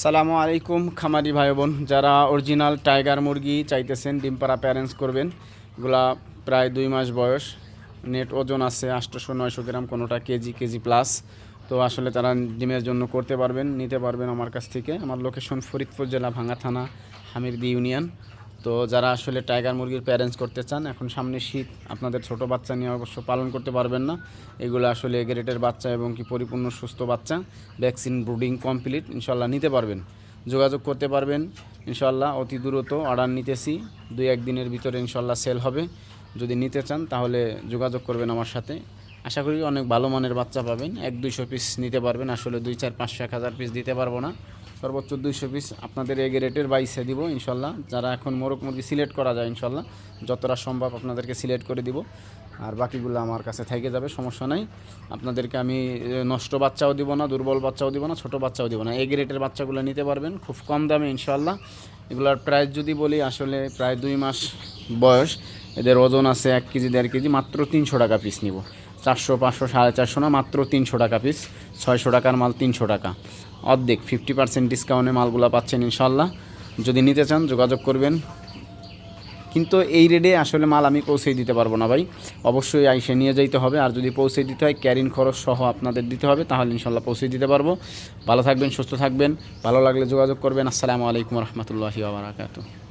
সালামু আলাইকুম, খামারি ভাই বোন যারা অরিজিনাল টাইগার মুরগি চাইতেছেন ডিম পাড়া প্যারেন্টস করবেন, এগুলা প্রায় দুই মাস বয়স নেট ওজন আছে আটশোশো নয়শো গ্রাম, কোনোটা কেজি কেজি প্লাস তো আসলে তারা ডিমের জন্য করতে পারবেন, নিতে পারবেন আমার কাছ থেকে। আমার লোকেশন ফরিদপুর জেলা ভাঙ্গা থানা, হামিরদি ইউনিয়ন। তো যারা আসলে টাইগার মুরগির প্যারেন্টস করতে চান, এখন সামনে শীত, আপনাদের ছোট বাচ্চা নিয়ে অবশ্য পালন করতে পারবেন না। এগুলো আসলে গ্রেটের বাচ্চা এবং কি পরিপূর্ণ, সুস্থ বাচ্চা। ভ্যাকসিন ব্রুডিং কমপ্লিট, ইনশাল্লাহ নিতে পারবেন। যোগাযোগ করতে পারবেন, ইনশাল্লাহ অতি দ্রুত অর্ডার নিতেছি। দুই একদিনের ভিতরে ইনশাল্লাহ সেল হবে। যদি নিতে চান তাহলে যোগাযোগ করবেন আমার সাথে। আশা করি অনেক ভালো মানের বাচ্চা পাবেন। এক দুইশো পিস নিতে পারবেন। আসলে দুই চার পাঁচশো এক হাজার পিস দিতে পারব না। সর্বোচ্চ দুইশো পিস আপনাদের এগ রেটের বাইসে দিব, ইনশাল্লাহ। যারা এখন মোরগ মুরগি সিলেক্ট করা যায়, ইনশাল্লাহ। যতটা সম্ভব আপনাদেরকে সিলেক্ট করে দিব। আর বাকিগুলো আমার কাছে থেকে যাবে, সমস্যা নাই। আপনাদেরকে আমি নষ্ট বাচ্চাও দিব না, দুর্বল বাচ্চাও দিব না, ছোট বাচ্চাও দিব না। এগ রেটের বাচ্চাগুলো নিতে পারবেন, খুব কম দামে, ইনশাল্লাহ। এগুলোর প্রাইস যদি বলি, আসলে প্রায় দুই মাস বয়স। এদের ওজন আছে এক কেজি, দেড় কেজি, মাত্র তিনশো টাকা পিস নিব। চারশো, পাঁচশো, সাড়ে চারশো না, মাত্র তিনশো টাকা পিস ছয়শো টাকার মাল তিনশো টাকা। অর্ধেক ফিফটি পার্সেন্ট ডিসকাউন্টে মালগুলো পাচ্ছেন ইনশাল্লাহ যদি নিতে চান, যোগাযোগ করবেন। কিন্তু এই রেটে আসলে মাল আমি পৌঁছে দিতে পারব না ভাই। অবশ্যই আইসে নিয়ে যাইতে হবে। আর যদি পৌঁছে দিতে হয় ক্যারিং খরচ সহ আপনাদের দিতে হবে, তাহলে ইনশাল্লাহ পৌঁছে দিতে পারব। ভালো থাকবেন, সুস্থ থাকবেন। ভালো লাগলে যোগাযোগ করবেন। আসসালামু আলাইকুম রহমতুল্লাহি আবরাকাতু